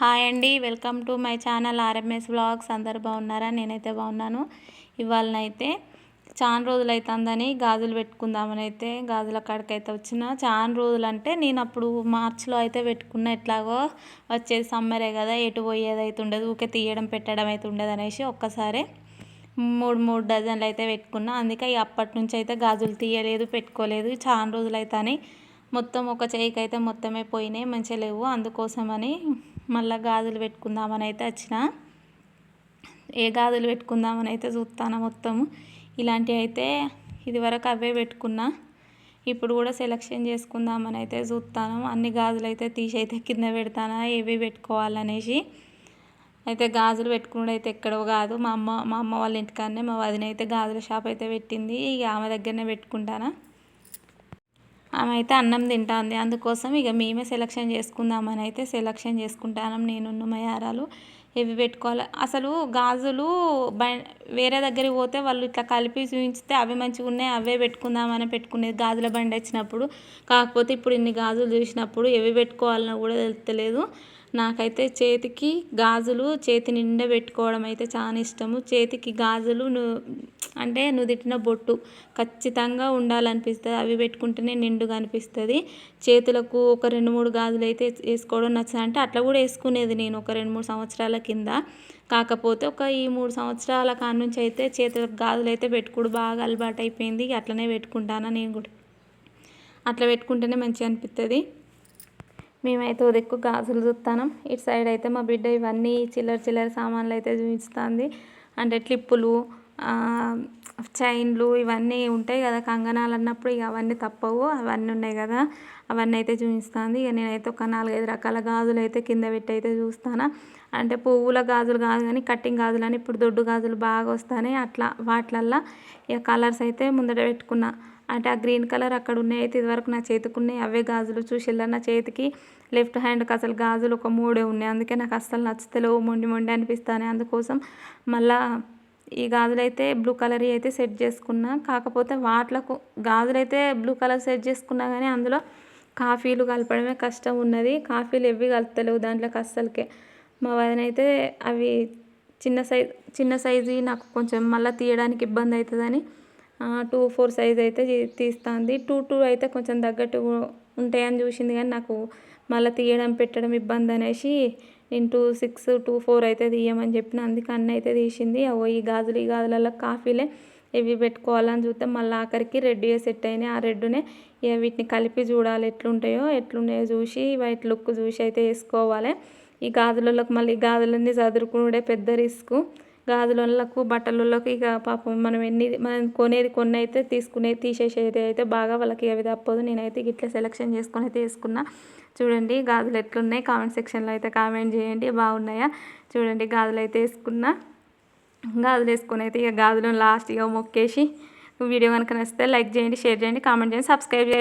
Hi అండి welcome to my channel R M S blogs అందరు బాగున్నారా? నేనైతే బాగున్నాను. ఇవాళనైతే చాలా రోజులు అవుతుందని గాజులు పెట్టుకుందామని అయితే గాజుల కాడికి అయితే వచ్చిన. చాలా రోజులు అంటే నేను అప్పుడు మార్చిలో అయితే పెట్టుకున్న. ఎట్లాగో వచ్చేది సమ్మరే కదా ఎటు పోయేది అయితే ఉండదు ఊకే తీయడం పెట్టడం అయితే ఉండదు అనేసి ఒక్కసారి మూడు మూడు డజన్లు అయితే పెట్టుకున్నా. అందుకే అప్పటి నుంచి అయితే గాజులు తీయలేదు పెట్టుకోలేదు. చాలా రోజులు అవుతాయి మొత్తం ఒక చేయికి అయితే మొత్తమే పోయినాయి మంచిగా లేవు. అందుకోసమని మళ్ళీ గాజులు పెట్టుకుందామని అయితే వచ్చిన. ఏ గాజులు పెట్టుకుందామని అయితే చూస్తాను మొత్తం. ఇలాంటివి అయితే ఇదివరకు అవే పెట్టుకున్నా. ఇప్పుడు కూడా సెలెక్షన్ చేసుకుందామని అయితే చూస్తాను. అన్ని గాజులు అయితే తీసి అయితే కింద పెడతానా ఏవి పెట్టుకోవాలనేసి. అయితే గాజులు పెట్టుకున్నాడు అయితే ఎక్కడో కాదు. మా అమ్మ మా అమ్మ వాళ్ళ ఇంటికాడనే మా వదిన అయితే గాజుల షాప్ అయితే పెట్టింది. ఇక ఆమె దగ్గరనే పెట్టుకుంటానా. ఆమె అయితే అన్నం తింటుంది. అందుకోసం ఇక మేమే సెలక్షన్ చేసుకుందామని అయితే సెలక్షన్ చేసుకుంటాను నేను మయారాలు ఇవి పెట్టుకోవాలి? అసలు గాజులు బ వేరే దగ్గరికి పోతే వాళ్ళు ఇట్లా కలిపి చూపించితే అవి మంచిగా ఉన్నాయి అవే పెట్టుకుందామని పెట్టుకునేది గాజుల బండి వచ్చినప్పుడు. కాకపోతే ఇప్పుడు ఇన్ని గాజులు చూసినప్పుడు ఎవి పెట్టుకోవాలన్నా కూడా తెలుస్తలేదు నాకైతే చేతికి గాజులు చేతి నిండా పెట్టుకోవడం అయితే చాలా ఇష్టము. చేతికి గాజులు అంటే నుదిటిన బొట్టు ఖచ్చితంగా ఉండాలనిపిస్తుంది. అవి పెట్టుకుంటేనే నిండుగా అనిపిస్తుంది. చేతులకు ఒక రెండు మూడు గాజులు అయితే వేసుకోవడం నచ్చదు అంటే అట్లా కూడా వేసుకునేది నేను ఒక రెండు మూడు సంవత్సరాల కింద. కాకపోతే ఒక ఈ మూడు సంవత్సరాల కాడ నుంచి అయితే చేతులకు గాజులు అయితే పెట్టుకోడు బాగా అలవాటు అయిపోయింది అట్లనే పెట్టుకుంటాను నేను కూడా. అట్లా పెట్టుకుంటేనే మంచిగా అనిపిస్తుంది మేమైతే ఎక్కువ గాజులు చూస్తాం ఇటు సైడ్ అయితే మా బిడ్డ ఇవన్నీ చిల్లర చిల్లర సామాన్లు అయితే చూపిస్తుంది. అంటే క్లిప్పులు చైన్లు ఇవన్నీ ఉంటాయి కదా కంగనాలు అన్నప్పుడు ఇక అవన్నీ తప్పవు. అవన్నీ ఉన్నాయి కదా అవన్నీ అయితే చూపిస్తుంది. ఇక నేనైతే ఒక నాలుగైదు రకాల గాజులు అయితే కింద పెట్టి అయితే చూస్తాను. అంటే పువ్వుల గాజులు కాదు కానీ కట్టింగ్ గాజులు అని ఇప్పుడు దొడ్డు గాజులు బాగా వస్తాయి అట్లా వాటిలల్లో ఇక కలర్స్ అయితే ముందట పెట్టుకున్నా. అంటే ఆ గ్రీన్ కలర్ అక్కడ ఉన్నాయి. అయితే ఇదివరకు నా చేతికి ఉన్నాయి. అవే గాజులు చూసిల్లా నా చేతికి. లెఫ్ట్ హ్యాండ్కి అసలు గాజులు ఒక మూడే ఉన్నాయి. అందుకే నాకు అస్సలు నచ్చుతలేవు మొండి మొండి అనిపిస్తాను. అందుకోసం మళ్ళా ఈ గాజులు అయితే బ్లూ కలర్ అయితే సెట్ చేసుకున్నా. కాకపోతే వాటిలకు గాజులు అయితే బ్లూ కలర్ సెట్ చేసుకున్నా కానీ అందులో కాఫీలు కలపడమే కష్టం ఉన్నది. కాఫీలు ఎవి కలుపుతలేవు దాంట్లోకి అస్సలకే. మా వదిన అయితే అవి చిన్న సైజ్ చిన్న సైజు నాకు కొంచెం మళ్ళీ తీయడానికి ఇబ్బంది అవుతుందని టూ ఫోర్ సైజ్ అయితే తీస్తుంది. టూ టూ అయితే కొంచెం తగ్గట్టు ఉంటాయని చూసింది కానీ నాకు మళ్ళీ తీయడం పెట్టడం ఇబ్బంది అనేసి నేను టూ సిక్స్ టూ ఫోర్ అయితే తీయమని చెప్పిన. అందుకే అన్న అయితే తీసింది. అవో ఈ గాజులు ఈ గాజులలో కాఫీలే ఇవి పెట్టుకోవాలని చూస్తే మళ్ళీ ఆఖరికి రెడ్గా సెట్ అయినాయి. ఆ రెడ్డునే ఇక వీటిని కలిపి చూడాలి ఎట్లుంటాయో ఎట్లున్నాయో చూసి వాటి లుక్ చూసి అయితే వేసుకోవాలి. ఈ గాజులలోకి మళ్ళీ గాజులన్నీ చదురుకునే పెద్ద రిస్క్. గాజులకు బట్టలలోకి ఇక పాపం మనం ఎన్ని మనం కొనేది కొన్ని అయితే తీసుకునేది తీసేసేది అయితే బాగా వాళ్ళకి అవి తప్పదు నేనైతే ఇట్లా సెలెక్షన్ చేసుకొని అయితే వేసుకున్నా. చూడండి గాజులు ఎట్లున్నాయి? కామెంట్ సెక్షన్లో అయితే కామెంట్ చేయండి. బాగున్నాయా? చూడండి గాజులు అయితే వేసుకున్నా. గాజులు వేసుకుని అయితే ఇక గాజులను లాస్ట్ ఇక మొక్కేసి వీడియో కనుక నచ్చితే లైక్ చేయండి షేర్ చేయండి కామెంట్ చేయండి సబ్స్క్రైబ్ చేయండి.